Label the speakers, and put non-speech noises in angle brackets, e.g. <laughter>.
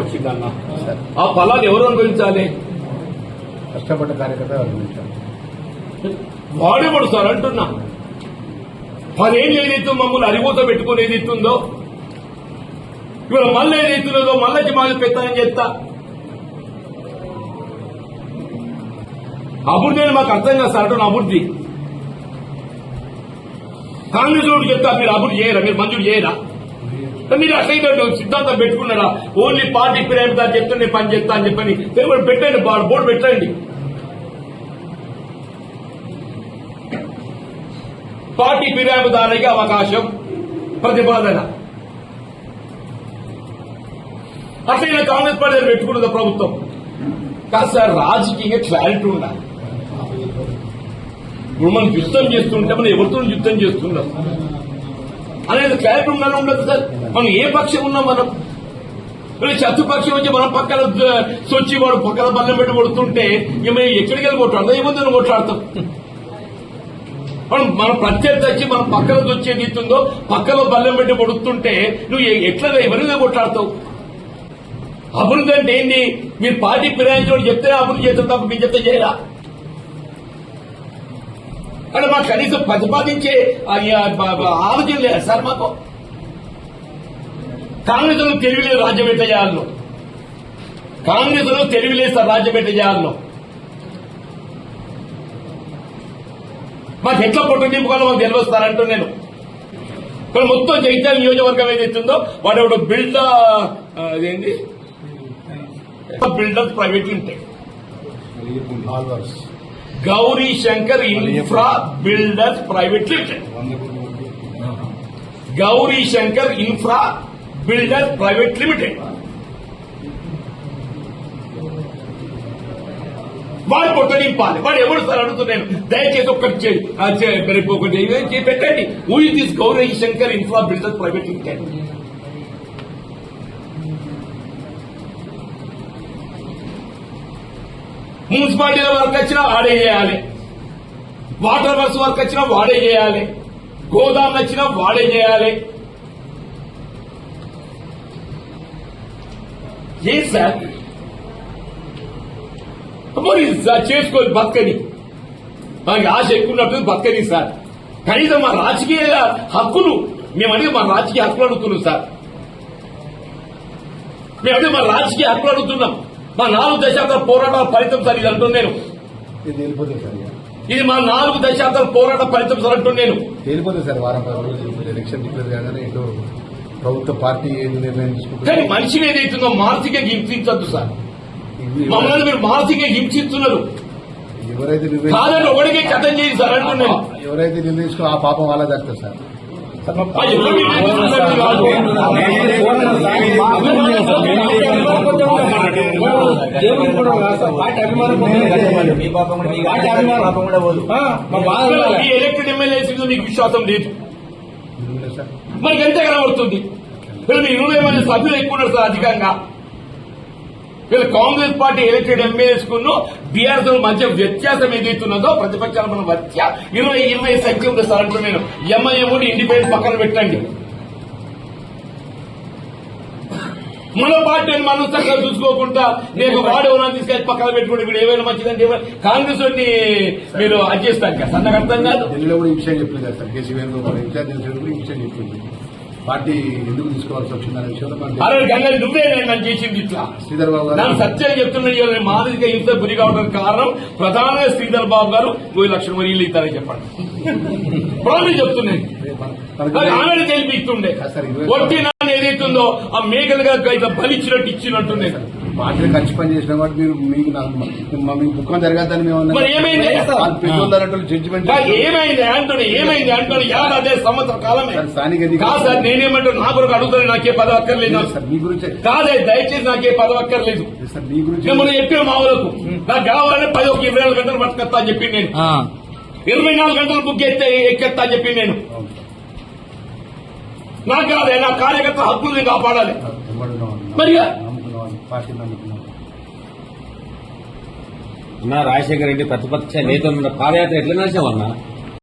Speaker 1: వచ్చిందన్న. ఆ ఫలాలు ఎవరు అనుభవించాలి?
Speaker 2: కష్టపడ్డ కార్యకర్త అనుభవించాలి?
Speaker 1: వాడేవాడు సార్ అంటున్నా. పదేళ్ళు ఏదైతే మమ్మల్ని అరిగోత పెట్టుకుని ఏదైతుందో ఇవాళ మళ్ళీ ఏదైతున్నదో మళ్ళీ మాది పెత్తనం చేస్తా. అభివృద్ధి అని మాకు అర్థం కాదు సార్ అంటున్నా అభివృద్ధి కాంగ్రెస్ చెప్తా మీరు అభివృద్ధి చేయరా? మీరు మంజూరు చేయరా? మీరు అట్లయితే సిద్ధాంతం పెట్టుకున్నారా? ఓన్లీ పార్టీ ఫిర్యాదు చెప్తే నేను పని చేస్తా అని చెప్పని పేపర్ పెట్టండి బా- బోర్డు పెట్టండి. పార్టీ ఫిర్యాదుదారునికి అవకాశం ప్రతిపాదన. అట్లయినా కాంగ్రెస్ పార్టీ పెట్టుకున్నది ప్రభుత్వం. కాదు సార్ రాజకీయంగా క్లారిటీ ఉండాలి. ఇప్పుడు మనం యుద్ధం చేస్తుంటే మనం ఎవరితో యుద్ధం చేస్తున్నాం అనేది క్లారిటీ ఉండాలి ఉండదు సార్. మనం ఏ పక్షం ఉన్నాం మనం వీళ్ళు శత్రుపక్షం వచ్చి మనం పక్కన సొచ్చి వాడు పక్కన బల్లెం పెట్టి కొడుతుంటే ఇక మేము ఎక్కడికి వెళ్ళి కొట్లాడతాం ఏముందని కొట్లాడతాం మనం మన ప్రత్యర్థి వచ్చి మనం పక్కన వచ్చేది ఇస్తుందో పక్కన బల్లెం పెట్టి కొడుతుంటే నువ్వు ఎట్లా ఎవరిగా కొట్లాడతావు? అభివృద్ధి అంటే ఏంటి మీరు పార్టీ ఫిరాయించడం చెప్తే అభివృద్ధి చేస్తాం తప్ప మీరు చెప్తే చేయరా? అంటే మాకు కనీసం ప్రతిపాదించే ఆలోచన లేదా సార్ మాకు? కాంగ్రెస్లో తెలివిలేదు రాజ్యం ఎట్ట చేయాలను కాంగ్రెస్లో తెలివిలేదు సార్ రాజ్యం ఎట్ట చేయాలను మాకు ఎట్లా పొట్టు నింపుకోవాలో మాకు తెలియస్తారంటూ నేను. ఇక్కడ మొత్తం జగిత్యాల నియోజకవర్గం ఏదైతుందో వాడు ఎవడు బిల్డ్ అదేంటి builders private limited
Speaker 2: all works
Speaker 1: Gauri Shankar infra builders private limited Gauri Shankar infra builders private limited వాడు పొట్ట నింపాలి వాడు ఎవడు సార్ అడుగుతున్నాను దయచేసి ఒక్కటి చే- ఆ చే- రేపు ఒకటి ఏదైనా చేసి పెట్టండి who is this Gauri Shankar infra builders private limited మున్సిపాలిటీల work వచ్చినా వాడే చేయాలి. వాటర్ వర్క్స్ వర్క్ వచ్చినా వాడే చేయాలి. గోదాములు వచ్చినా వాడే చేయాలి. ఏ సార్? మరి సార్ చేసుకోవాలి బతకని. మనకి ఆశ ఎక్కువ ఉన్నట్టు బతకని సార్. కనీసం మా రాజకీయ హక్కులు మేము అనేది మా రాజకీయ హక్కులు అడుగుతున్నాం సార్. మేము అదే మా రాజకీయ హక్కులు అడుగుతున్నాం. మా నాలుగు దశాబ్దాల పోరాటాల ఫలితం సార్ ఇది అంటున్నాను నేను
Speaker 2: ఇది
Speaker 1: మా నాలుగు దశాబ్దాల పోరాట ఫలితం సార్ అంటున్నాను నేను
Speaker 2: తేలిపోతుంది సార్ వారం రోజులు. ఎలక్షన్ డిక్లేర్ కాగానే ఏంటో ప్రభుత్వ పార్టీ ఏది నిర్ణయం
Speaker 1: కానీ
Speaker 2: తీసుకుంటుంది
Speaker 1: మనిషిని ఏదైతుందో మానసికంగా హింసించద్దు సార్. మమ్మల్ని మీరు మానసికంగా హింసిస్తున్నారు.
Speaker 2: ఎవరైతే
Speaker 1: కాదని ఒకడికే కథం చేసి సార్ అంటున్నాను
Speaker 2: ఎవరైతే నిర్ణయించుకో ఆ పాపం వాళ్ళ దక్కుతుంది సార్.
Speaker 3: మీ పాపం కూడా మీ పాపం కూడా పోదు.
Speaker 1: ఈ ఎలక్టెడ్ ఎమ్మెల్యేస్ మీద మీకు విశ్వాసం లేదు? మనకి ఎంత కనబడుతుంది? వీళ్ళు ఇరవై మంది సభ్యులు ఎక్కువ ఉన్నారు సార్ అధికంగా. వీళ్ళు కాంగ్రెస్ పార్టీ ఎలక్టెడ్ ఎమ్మెల్యేస్ కును బీఆర్ఎస్ మధ్య వ్యత్యాసం ఏదైతున్నదో ప్రతిపక్షాల మన మధ్య ఇరవై ఇరవై సంఖ్య ఉంది సార్ అంటూ నేను ఎంఐఎం ఇండిపెండెంట్ పక్కన పెట్టండి. మన పార్టీని మనం చక్కగా చూసుకోకుండా నేను వాడేవనా తీసుకెళ్ళి పక్కన పెట్టుకుంటే వీడు ఏమైనా మంచిదంటే ఏమైనా- కాంగ్రెస్ వాడిని మీరు అది చేస్తాను కదా సన్నగా అర్థం కాదు.
Speaker 2: ఢిల్లీలో కూడా ఈ విషయం చెప్పలేదు సార్ కేసీ వేణుగోపాల్ ఇన్ఛార్జ్ తెలిసిన కూడా ఈ విషయం చెప్పింది. పార్టీ ఎందుకు తీసుకోవాల్సి వచ్చిందనే విషయంలో
Speaker 1: నువ్వే నేను నన్ను చేసింది ఇట్లా.
Speaker 2: శ్రీధర్ బాబు గారు
Speaker 1: సత్యం చెప్తున్నా మానసిక హింస గురి కావడానికి కారణం ప్రధానంగా శ్రీధర్ బాబు గారు మూడు లక్షల మరి ఇల్లు ఇస్తారని చెప్పండి. <laughs> అది ఆమెను గెలిపిస్తుండే
Speaker 2: సార్,
Speaker 1: నాన్న ఏదైతుందో ఆ మేకలుగా ఇట్లా బలిచ్చినట్టు ఇచ్చినట్టుండే
Speaker 2: పార్టీని ఖర్చు పని చేసిన కాబట్టి మీరు మీకు మీకు దుఃఖం జరగద్దని మేము జడ్జిమెంట్
Speaker 1: ఏమైంది? ఆంటోని? ఏమైంది ఆంటోని? యాభై అదే సంవత్సరం కాలమే.
Speaker 2: సార్, స్థానిక
Speaker 1: కాదు సార్ నేనేమంటాను? నా కొరకు అడుగుతాను నాకే పదవి అక్కర్లేదు.
Speaker 2: సార్ మీ గురించి.
Speaker 1: కాదే దయచేసి నాకే పదవి అక్కర్లేదు.
Speaker 2: సార్ మీ గురించి
Speaker 1: నేను మొన్న చెప్పిన మా ఊరకు నాకు కావాలంటే పది ఒక ఇరవై నాలుగు గంటలు పట్టుకొస్తా అని చెప్పి నేను. ఇరవై నాలుగు గంటలు బుక్ ఎత్తే ఎక్కెత్తా అని చెప్పి నేను. నాకు కాదే నా కార్యకర్త హక్కులు నేను కాపాడాలి. మరి
Speaker 4: అన్నా రాజశేఖర రెడ్డి ప్రతిపక్ష నేత ఉన్న పాదయాత్ర ఎట్లా నడిచామన్నా